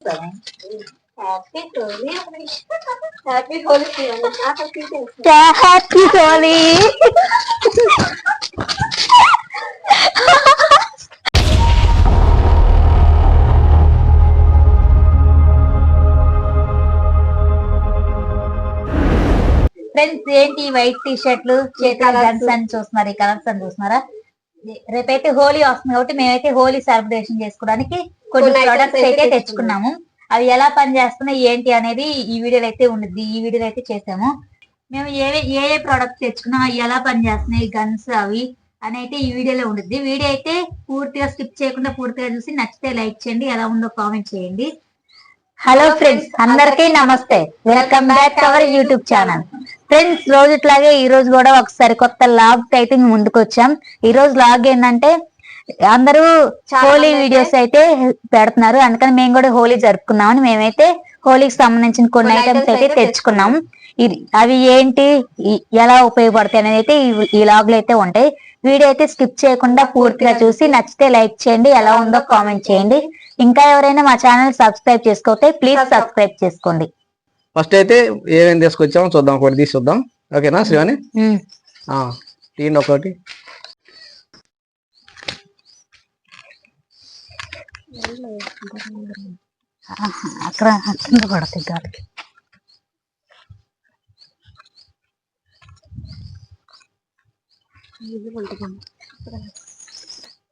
Happy Holi happy Holi friends ఏంటి white tea షర్ట్లు చేతుల గన్స్ అని చూస్తున్నారు? ఈ కలర్స్ అని చూస్తున్నారా? రేపైతే హోలీ వస్తుంది కాబట్టి మేమైతే హోలీ సెలబ్రేషన్ చేసుకోవడానికి కొన్ని ప్రొడక్ట్స్ అయితే తెచ్చుకున్నాము. అవి ఎలా పని చేస్తున్నాయి ఏంటి అనేది ఈ వీడియోలో అయితే ఉండిద్ది. ఈ వీడియోలో అయితే చేసాము. మేము ఏ ఏ ఏ ప్రొడక్ట్స్ తెచ్చుకున్నాం అవి ఎలా పని చేస్తున్నాయి గన్స్ అవి అని అయితే ఈ వీడియోలో ఉండిద్ది. వీడియో అయితే పూర్తిగా స్కిప్ చేయకుండా పూర్తిగా చూసి నచ్చితే లైక్ చేయండి ఎలా ఉందో కామెంట్ చేయండి. హలో ఫ్రెండ్స్ అందరికీ నమస్తే. Welcome back to our YouTube channel friends రోజుట్లాగే ఈ రోజు కూడా ఒకసారి కొత్త లాగ్ అయితే ముందుకు వచ్చాం ఈ రోజు లాగ్ ఏంటంటే అందరూ హోలీ వీడియోస్ అయితే పెడుతున్నారు. అందుకని మేము కూడా హోలీ జరుపుకున్నామని మేమైతే హోలీకి సంబంధించిన కొన్ని ఐటమ్స్ అయితే తెచ్చుకున్నాం. అవి ఏంటి ఎలా ఉపయోగపడతాయి అనేది అయితే ఈ- ఈ లాగ్లో అయితే ఉంటాయి. వీడియో అయితే స్కిప్ చేయకుండా పూర్తిగా చూసి నచ్చితే లైక్ చేయండి. ఎలా ఉందో కామెంట్ చేయండి. ఇంకా ఎవరైనా మా ఛానల్ సబ్స్క్రైబ్ చేసుకోతే ప్లీజ్ సబ్స్క్రైబ్. చేసుకోండి. ఫస్ట్ అయితే ఏమేమి తీసుకొచ్చామో చూద్దాం ఒకటి తీసి చూద్దాం. ఓకేనా శ్రీవాణి? ఆ, తీయండి ఒకటి. అక్కడ కింద పడతాయి గాలికి.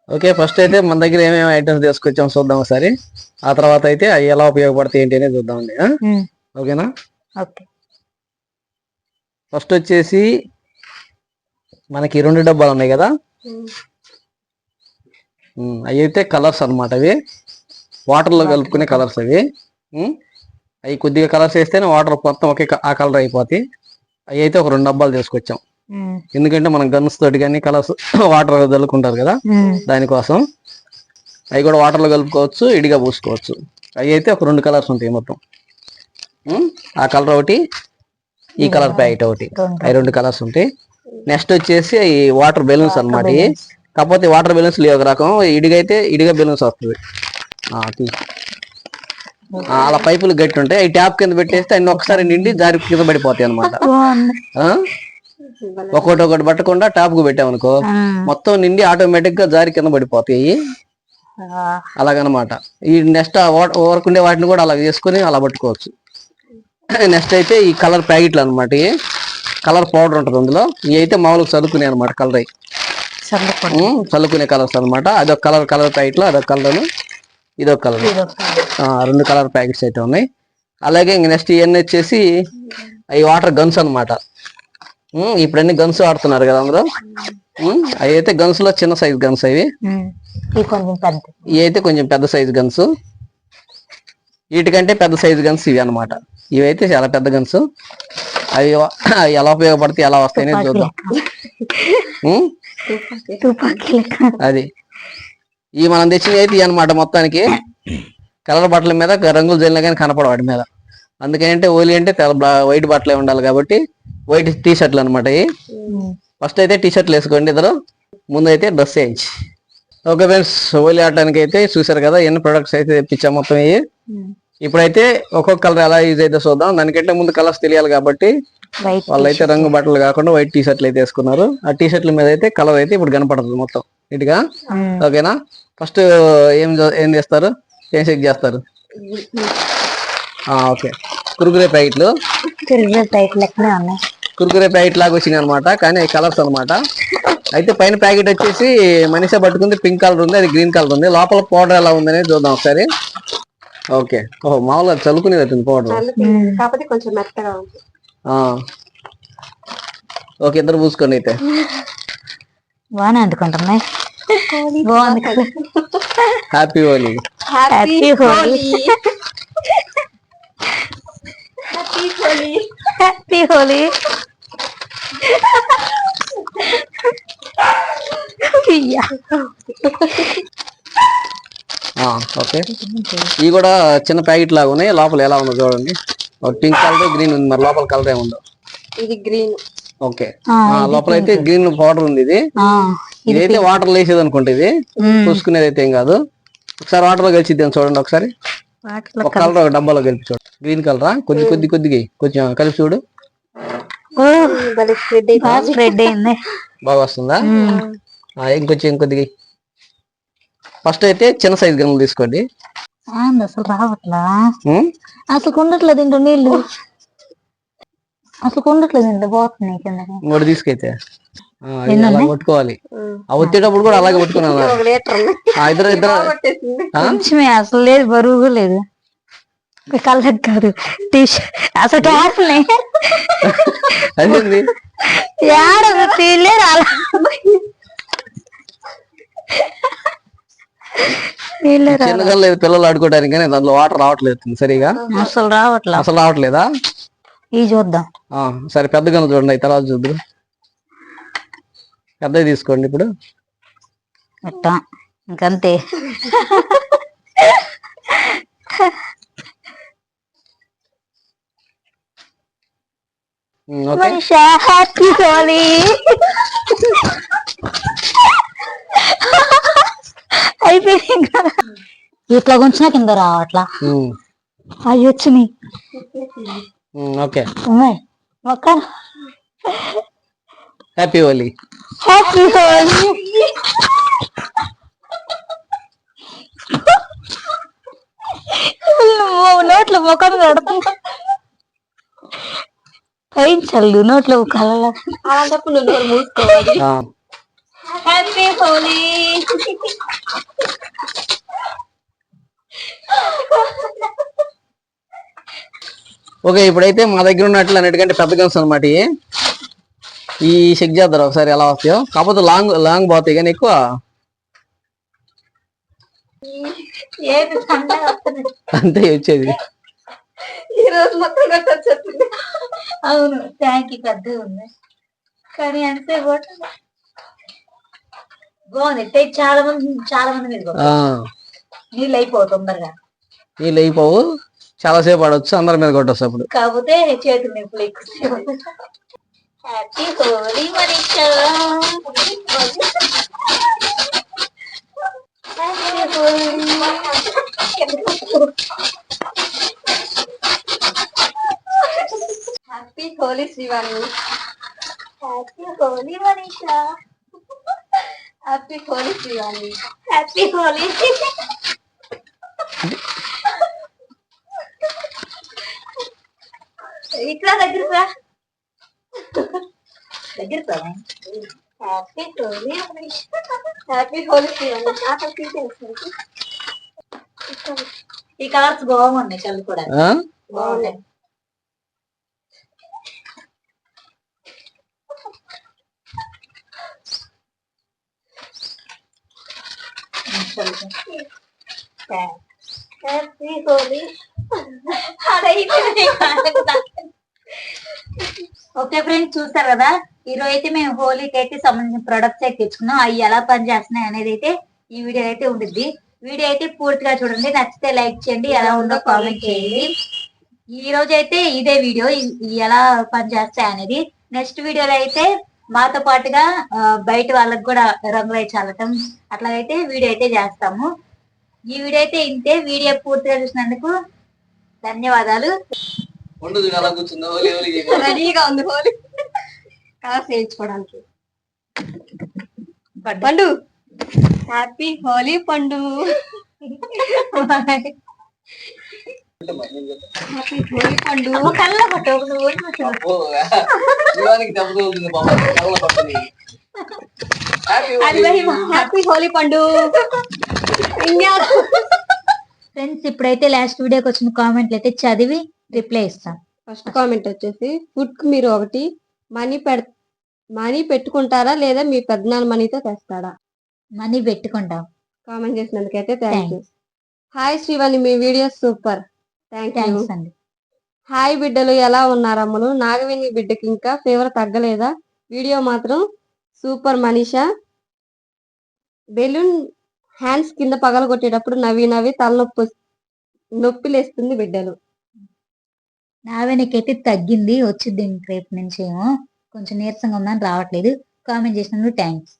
ఓకే ఫస్ట్ అయితే మన దగ్గర ఏమేమి ఐటమ్స్ తీసుకొచ్చామో చూద్దాం ఒకసారి. ఆ తర్వాత అయితే అవి ఎలా ఉపయోగపడతాయి ఏంటి అనేది చూద్దామండి? ఓకేనా? ఓకే. ఫస్ట్ వచ్చేసి మనకి రెండు డబ్బాలు ఉన్నాయి కదా? అవి అయితే కలర్స్ అన్నమాట అవి. వాటర్లో కలుపుకునే కలర్స్ అవి. అవి కొద్దిగా కలర్స్ వేస్తేనే వాటర్ మొత్తం ఒకే ఆ కలర్ అయిపోతాయి. అవి అయితే ఒక రెండు డబ్బాలు తీసుకొచ్చాం. ఎందుకంటే మనం గన్స్ తోటి కానీ కలర్స్ వాటర్ చల్లుకుంటారు కదా దానికోసం. అవి కూడా వాటర్లో కలుపుకోవచ్చు ఇడిగా పూసుకోవచ్చు. అవి అయితే ఒక రెండు కలర్స్ ఉంటాయి మొత్తం. ఆ కలర్ ఒకటి ఈ కలర్ ప్యాకెట్ ఒకటి. అవి రెండు కలర్స్ ఉంటాయి. నెక్స్ట్ వచ్చేసి ఈ వాటర్ బెలూన్స్ అన్నమాట. ఇవి. కాకపోతే వాటర్ బెలూన్స్ లేవు ఒక రకం. ఇడిగా అయితే ఇడిగా బెలూన్స్ వస్తుంది. అలా పైపులు గట్టి ఉంటాయి. అవి ట్యాప్ కింద పెట్టేస్తే అన్ని ఒకసారి నిండి జారి కింద పడిపోతాయి అనమాట ఒకటి ఒకటి పట్టకుండా టాప్కు పెట్టామనుకో మొత్తం నిండి ఆటోమేటిక్గా జారి కింద పడిపోతాయి. అలాగనమాట. ఈ నెక్స్ట్ వర్క్ ఉండే వాటిని కూడా అలా చేసుకుని అలా పట్టుకోవచ్చు. నెక్స్ట్ అయితే ఈ కలర్ ప్యాకెట్లు అనమాట కలర్ పౌడర్ ఉంటుంది అందులో. ఇవి అయితే మామూలుగా చదువుకునే అనమాట కలర్. చల్లుకునే కలర్స్ అన్నమాట. అదొక కలర్ కలర్ ప్యాకెట్లో అదొక కలర్. ఇదొక కలర్. రెండు కలర్ ప్యాకెట్స్ అయితే ఉన్నాయి. అలాగే ఇంక నెక్స్ట్ ఇవన్నీ వచ్చేసి అవి వాటర్ గన్స్ అనమాట ఇప్పుడు అన్ని గన్స్ ఆడుతున్నారు కదా అందరూ? అవి అయితే గన్స్లో చిన్న సైజ్ గన్స్ అవి. ఇవి అయితే కొంచెం పెద్ద సైజ్ గన్స్ వీటికంటే పెద్ద సైజ్ గన్స్ ఇవి అన్నమాట. ఇవి అయితే చాలా పెద్ద గన్స్ అవి అవి ఎలా ఉపయోగపడతాయి ఎలా వస్తాయని చూద్దాం. అది. ఈ మనం తెచ్చినవి అయితే అనమాట మొత్తానికి. కలర్ బట్టల మీద రంగులు జల్లినా కానీ కనపడవు వాటి మీద. అందుకంటే ఓలి అంటే వైట్ బట్టలే ఉండాలి కాబట్టి వైట్ టీ షర్ట్లు అనమాట ఇవి ఫస్ట్ అయితే టీ షర్ట్లు వేసుకోండి ఇద్దరు. ముందు అయితే డ్రెస్ వేయించి ఓకే ఫ్రెండ్స్ హోలీ ఆడటానికి అయితే చూసారు కదా ఎన్ని ప్రొడక్ట్స్ అయితే తెప్పించాం మొత్తం ఇవి. ఇప్పుడైతే ఒక్కొక్క కలర్ ఎలా యూజ్ అయితే చూద్దాం. దానికంటే ముందు కలర్స్ తెలియాలి కాబట్టి వాళ్ళైతే రంగు బట్టలు కాకుండా వైట్ టీ షర్ట్లు అయితే వేసుకున్నారు. ఆ టీ షర్ట్ల మీద అయితే కలర్ అయితే ఇప్పుడు కనపడుతుంది మొత్తం. ఇటుగా ఓకేనా? ఫస్ట్ ఏం ఏం చేస్తారు? ఏం చెక్ చేస్తారు? ఆ, ఓకే. కురుకురే ప్యాకెట్లు. ఉన్నాయి. కురుకురే ప్యాకెట్ లాగా వచ్చినాయి అనమాట కానీ కలర్స్ అన్నమాట. అయితే పైన ప్యాకెట్ వచ్చేసి మనిషి పట్టుకుంది పింక్ కలర్ ఉంది అది గ్రీన్ కలర్ ఉంది. లోపల పౌడర్ ఎలా ఉంది అనేది చూద్దాం ఒకసారి. ఓకే. ఓహో మామూలుగా చల్లుకునేది అవుతుంది పౌడర్ కాకపోతే కొంచెం మెత్తగా ఉంది. ఓకే ఇద్దరు పూసుకోండి అయితే. బాగానే అందుకుంటున్నాయి. బాగుంది కదా. Happy Holi happy Holi happy Holi happy Holi okay. ఇవి కూడా చిన్న ప్యాకెట్ లాగా ఉన్నాయి. లోపల ఎలా ఉందో చూడండి. ఒక పింక్ కలర్ గ్రీన్ ఉంది. మరి లోపల కలర్ ఏముందో? ఇది గ్రీన్. ఓకే. లోపల అయితే గ్రీన్ పౌడర్ ఉంది ఇది. ఇదైతే వాటర్ వేసేది అనుకుంటా ఇది. పూసుకునేది అయితే ఏం కాదు. ఒకసారి వాటర్లో కలిసి చూడండి ఒకసారి. కలర్ ఒక డబ్బాలో కలిపి చూడు. గ్రీన్ కలరా? కొద్ది కొద్ది కొద్దిగా. కొంచెం కలిపి చూడు. స్ప్రెడ్ అయింది. బాగా వస్తుందా? ఆ, ఇంకొంచెం ఇంకొద్దిగా. ఫస్ట్ అయితే చిన్న సైజ్ గన్నులు తీసుకోండి. అసలు రావట్లా? అసలు ఉండట్లేదు ఇంట్లో నీళ్ళు అసలు ఉండట్లేదు ఇంట్లో పోతున్నాయి కిందకి ఇంకోటి తీసుకైతే. అలా కొట్టుకోవాలి ఆ వచ్చేటప్పుడు కూడా అలాగే కొట్టుకున్నాను ఇద్దరు ఇద్దరు? కొంచెమే అసలు లేదు బరువు కూడా లేదు. కళ్ళకి కాదు టీషర్ట్ అసలు ట్యాప్ని ఏడ లేదు పిల్లలు ఆడుకోవడానికి దాంట్లో వాటర్ రావట్లేదు సరిగా. అసలు రావట్లా? అసలు రావట్లేదా? ఈ చూద్దాం. సరే పెద్ద గన్ను చూడండి తర్వాత చూద్దరు. పెద్దది తీసుకోండి ఇప్పుడు. ఇంకంతే um, okay Manisha happy Holi. అయిపోయింది ఇంకా. ఇట్లా కొంచెం కింద రావట్లా అవి వచ్చినాయి. Okay. Happy Holi. Happy Holi. నోట్లో ముఖం కడుతుంది పైన చల్లు నోట్లో కలల అలాంటప్పుడు నువ్వు నోరు మూసుకోవాలి. ఆ, హ్యాపీ హోలీ ఓకే ఇప్పుడైతే మా దగ్గర ఉన్నట్లు అన్నిటికంటే పెద్ద గన్స్ అనమాట. ఈ చెక్ చేద్దారు ఒకసారి ఎలా వస్తాయో? కాకపోతే లాంగ్ లాంగ్ పోతాయి కానీ ఎక్కువ. ఏది సన్నగా వస్తుంది? అంతే వచ్చేది. ఈ రోజు మొత్తం కొట్టొచ్చేస్తుంది అవును ట్యాంక్ పెద్దగా ఉంది. కానీ అంతే కూడా బాగుంది. టేక్ చాలా మంది చాలా మంది నీళ్ళు అయిపోవు తొందరగా. నీళ్ళు అయిపోవు. చాలాసేపు ఆడొచ్చు అందరి మీద కొట్టొచ్చు అప్పుడు. కాకపోతే చేతులు నొప్పులు ఎక్కువ. Happy Holi Manisha happy Holi Srivani happy Holi Manisha happy Holi Srivani happy Holi ఇట్లా దగ్గర రా. దగ్గర హ్యాపీ హోలీ హ్యాపీ హోలీ శ్రీవాణి ఈ కలర్స్ బాగున్నాయి కళ్ళు కూడా? బాగున్నాయి. ఓకే ఫ్రెండ్స్ చూస్తారు కదా? ఈరోజు అయితే మేము హోలీకి అయితే సంబంధించిన ప్రొడక్ట్స్ అయితే తెచ్చుకున్నాం. అవి ఎలా పనిచేస్తున్నాయి అనేది అయితే ఈ వీడియో అయితే ఉంటుంది వీడియో అయితే పూర్తిగా చూడండి. నచ్చితే లైక్ చేయండి. ఎలా ఉందో కామెంట్ చేయండి. ఈ రోజు అయితే ఇదే వీడియో. ఎలా పనిచేస్తాయి అనేది నెక్స్ట్ వీడియోలో అయితే మాతో పాటుగా బయట వాళ్ళకి కూడా రంగులు అయితే చల్లటం అట్లాగైతే వీడియో అయితే చేస్తాము. ఈ వీడియో అయితే ఇంతే. వీడియో పూర్తిగా చూసినందుకు ధన్యవాదాలు. ఉండదు అలా కూర్చుందో? హోలీ హోలీ రెడీగా ఉంది హోలీ. కలర్స్ వేయించుకోవడానికి. పండు హ్యాపీ హోలీ పండు. హ్యాపీ హోలీ పండు కళ్ళ పట్టు. హ్యాపీ హోలీ ఫ్రెండ్స్ ఇప్పుడైతే లాస్ట్ వీడియోకి వచ్చిన కామెంట్లు అయితే చదివి రిప్లై ఇస్తాం ఫస్ట్ కామెంట్ వచ్చేసి ఫుడ్కి మీరు ఒకటి మనీ పెడ మనీ పెట్టుకుంటారా లేదా మీ పెద్దనాన్న మనీతో తెస్తాడా? మనీ పెట్టుకుంటాం. కామెంట్ చేసినందుకైతే థ్యాంక్ యూ హాయ్ శ్రీవాణి మీ వీడియో సూపర్ థ్యాంక్ యూ అండి. హాయ్ బిడ్డలు ఎలా ఉన్నారు అమ్మలు? నాగవేణి బిడ్డకి ఇంకా ఫీవర్ తగ్గలేదా? వీడియో మాత్రం సూపర్ మనీషా. బెలూన్ హ్యాండ్స్ కింద పగలగొట్టేటప్పుడు నవ్వి నవ్వి తలనొప్పి నొప్పి లేస్తుంది బిడ్డలు. నావెనకైతే తగ్గింది వచ్చింది రేపు నుంచి ఏమో. కొంచెం నీరసంగా ఉందని రావట్లేదు. కామెంట్ చేసినందుకు థ్యాంక్స్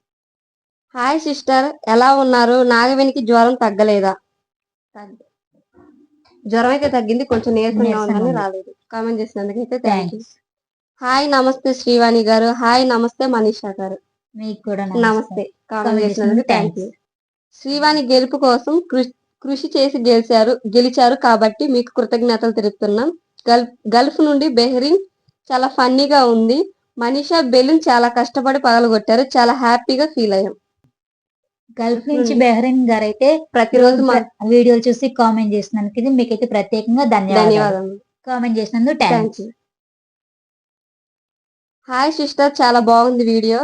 హాయ్ సిస్టర్ ఎలా ఉన్నారు? నాగవేణికి జ్వరం తగ్గలేదా? జ్వరం అయితే తగ్గింది కొంచెం నీరసంగా ఉందని ఉంది. రాలేదు. కామెంట్ చేసినందుకు అయితే థ్యాంక్ యూ హాయ్ నమస్తే శ్రీవాణి గారు. హాయ్ నమస్తే మనీషా గారు. మీకు కూడా నమస్తే. కామెంట్ చేసినందుకు థ్యాంక్ యూ శ్రీవాణి గెలుపు కోసం కృషి చేసి గెలిచారు గెలిచారు కాబట్టి మీకు కృతజ్ఞతలు తెలుపుతున్నాం. గల్ఫ్ గల్ఫ్ నుండి బెహరీన్ చాలా ఫన్నీగా ఉంది. మనీషా బెలూన్ చాలా కష్టపడి పగలగొట్టారు. చాలా హ్యాపీగా ఫీల్ అయ్యాం. గల్ఫ్ నుంచి బెహ్రెన్ గారు అయితే ప్రతిరోజు వీడియోలు చూసి కామెంట్ చేసినందుకు మీకైతే ప్రత్యేకంగా ధన్యవాదాలు. కామెంట్ చేసినందుకు థ్యాంక్స్ హాయ్ సిస్టర్ చాలా బాగుంది వీడియో.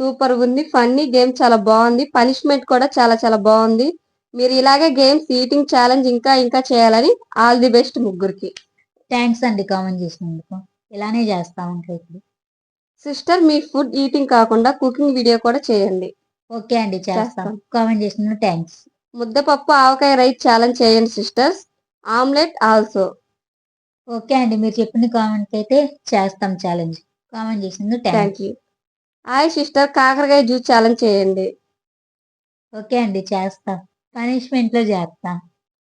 సూపర్ ఉంది ఫన్నీ గేమ్ చాలా బాగుంది. పనిష్మెంట్ కూడా చాలా చాలా బాగుంది. మీరు ఇలాగే గేమ్స్ ఈటింగ్ ఛాలెంజ్ ఇంకా ఇంకా చేయాలని ఆల్ ది బెస్ట్ ముగ్గురికి. థ్యాంక్స్ అండి కామెంట్ చేసినందుకు. ఇలానే చేస్తా ఉంటాయి ఇప్పుడు. సిస్టర్ మీ ఫుడ్ ఈటింగ్ కాకుండా కుకింగ్ వీడియో కూడా చేయండి. ఓకే అండి చేస్తాం. చేస్తాం. కామెంట్ చేసినందుకు థ్యాంక్స్. ముద్దపప్పు ఆవకాయ రైస్ ఛాలెంజ్ చేయండి సిస్టర్స్. Omelette also. ఓకే అండి మీరు చెప్పిన కామెంట్ అయితే చేస్తాం ఛాలెంజ్. కామెంట్ చేసినందుకు థ్యాంక్ యూ. హాయ్ సిస్టర్ కాకరకాయ జ్యూస్ ఛాలెంజ్ చేయండి. ఓకే అండి చేస్తాం. పనిష్మెంట్లో చేస్తాం.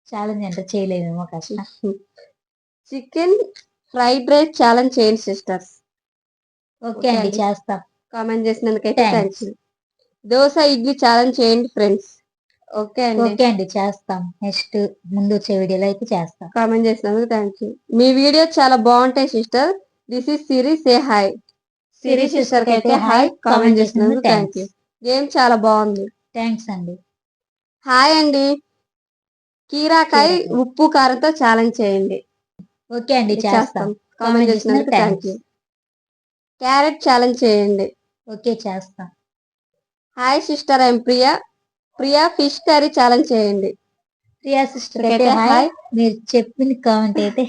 ఛాలెంజ్ అంటే చేయలేమేమో కష్టం చికెన్ ఫ్రైడ్ రైస్ ఛాలెంజ్ చేయండి సిస్టర్స్. ఓకే ఓకే అండి అండి. చేస్తాం. కామెంట్ చేసినందుకైతే Thanks. Thanks. Dosa idli challenge చేయండి ఫ్రెండ్స్ ఓకే అండి. ఓకే అండి చేస్తాం. నెక్స్ట్ ముందు వచ్చే వీడియోలో అయితే చేస్తాం. కామెంట్ చేసినందుకు థ్యాంక్ యూ మీ వీడియో చాలా బాగుంటాయి sister this is Siri say hi Siri సిస్టర్కి అయితే హాయ్ కామెంట్ చేసినందుకు థ్యాంక్ యూ గేమ్ చాలా బాగుంది. థ్యాంక్స్ అండి. హాయ్ అండి. కీరాకాయ. ఉప్పు కారంతో ఛాలెంజ్ చేయండి. ఓకే అండి చేస్తాం. కామెంట్ చేసినందుకు థ్యాంక్ యూ క్యారెట్ ఛాలెంజ్ చేయండి. ఓకే చేస్తాం. Hi sister I'm Priya. Priya fish curry challenge చేయండి. ప్రియా సిస్టర్ అయితే హాయ్. మీరు చెప్పిన కామెంట్ అయితే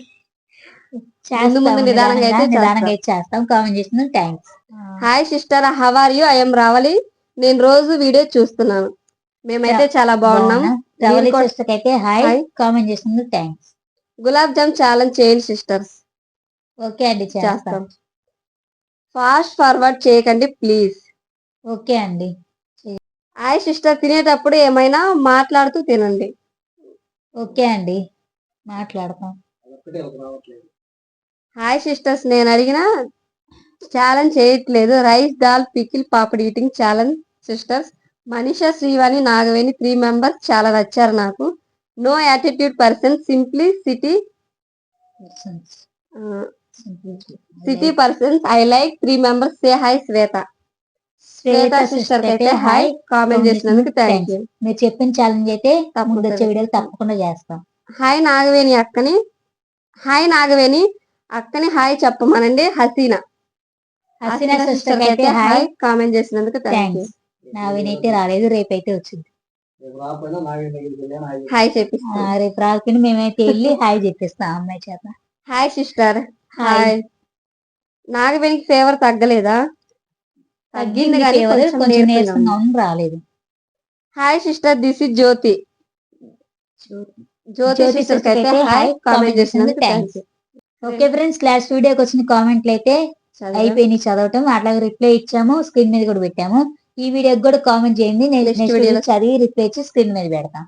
ముందు ముందు నిదానంగా అయితే నిదానంగా. అయితే చేస్తాం. కామెంట్ చేసిన thanks hi sister how are you I'm Ravali నేను రోజు వీడియో చూస్తున్నాను. మేమైతే చాలా బాగున్నాం. రవలి సిస్టర్ అయితే హాయ్. కామెంట్ చేసిన థ్యాంక్స్ గులాబ్ జామ్ ఛాలెంజ్ చేయండి సిస్టర్స్ ఓకే అండి చేస్తాం. ఫాస్ట్ ఫార్వర్డ్ చేయకండి ప్లీజ్ ఓకే అండి. హాయ్ సిస్టర్ తినేటప్పుడు ఏమైనా మాట్లాడుతూ తినండి. ఓకే అండి. మాట్లాడతాం. హాయ్ సిస్టర్స్ నేను అడిగిన ఛాలెంజ్ చేయట్లేదు. Rice dal pickle papad eating challenge sisters. Manisha Srivani Nagaveni three members చాలా నచ్చారు నాకు. No attitude person simply city city persons. I like three members say hi Shweta. Shweta sister అయితే hi comment చేసినందుకు thank you మీరు చెప్పిన challenge అయితే తప్పకుండా ముందు వచ్చే వీడియోలు తప్పకుండా చేస్తాం. హాయ్ నాగవేణి అక్కని. హాయ్ నాగవేణి. అక్కని హాయ్ చెప్పమనండి. హసీనా. హసీనా సిస్టర్ అయితే హాయ్ కామెంట్ చేసినందుకు థ్యాంక్ యూ థ్యాంక్స్ నా వినైతే రాలేదు. రేపైతే వచ్చింది. హాయ్ ఆ, చెప్పిస్తాను రేపు రాకపోయినా మేమైతే వెళ్ళి హాయ్ చెప్పిస్తాం. అమ్మాయి చేత. హాయ్ సిస్టర్ హాయ్ హాయ్ నాగవేణికి ఫేవర్ తగ్గలేదా? తగ్గింది కానీ కొంచెం నీరసంగా రాలేదు. Hi sister this is Jyoti Jyoti Jyoti sister sister అయితే హాయ్ కామెంట్ చేసినందుకు చేసినందుకు thank you okay friends last వీడియోకి వచ్చిన కామెంట్లు అయితే అయిపోయినాయి చదవటం. అట్లాగే రిప్లై ఇచ్చాము స్క్రీన్ మీద కూడా పెట్టాము. ఈ వీడియోకి కూడా కామెంట్ చేయండి. నేను నెక్స్ట్ video వీడియో లో- చదివి రిప్లై ఇచ్చి స్క్రీన్ మీద పెడతాం.